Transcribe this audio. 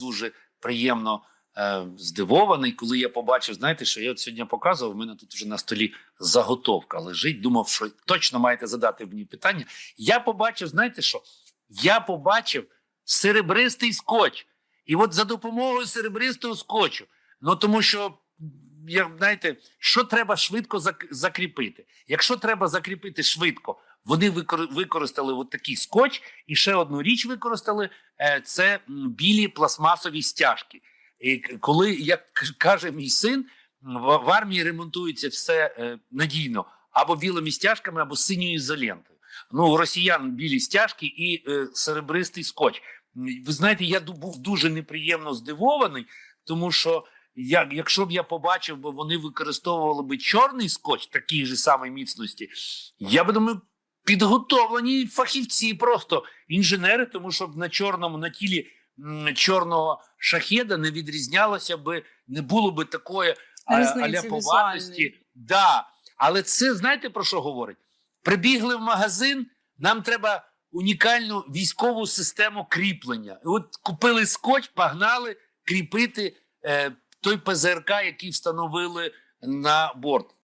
дуже приємно е, здивований, коли я побачив, знаєте, що я от сьогодні показував, у мене тут вже на столі заготовка лежить. Думав, що точно маєте задати мені питання. Я побачив, знаєте що? Я побачив серебристий скотч. І от за допомогою серебристого скотчу, ну тому що, я, знаєте, що треба швидко закріпити? Якщо треба закріпити швидко, вони використали от такий скотч, і ще одну річ використали е, це білі пластмасові стяжки. І коли, як каже мій син, в, армії ремонтується все е, надійно або білими стяжками, або синьою ізолентою. Ну, у росіян білі стяжки і е, серебристий скотч. Ви знаєте, я був дуже неприємно здивований, тому що я, якщо б я побачив, бо вони використовували би чорний скотч такій же самої міцності, я би думаю, підготовлені фахівці, просто інженери, тому що на чорному на тілі чорного шахеда не відрізнялося би, не було би такої а- Різниці аля повадності. візуальної. Да. Але це знаєте про що говорить? Прибігли в магазин, нам треба унікальну військову систему кріплення. І От купили скотч, погнали кріпити е, той ПЗРК, який встановили на борт.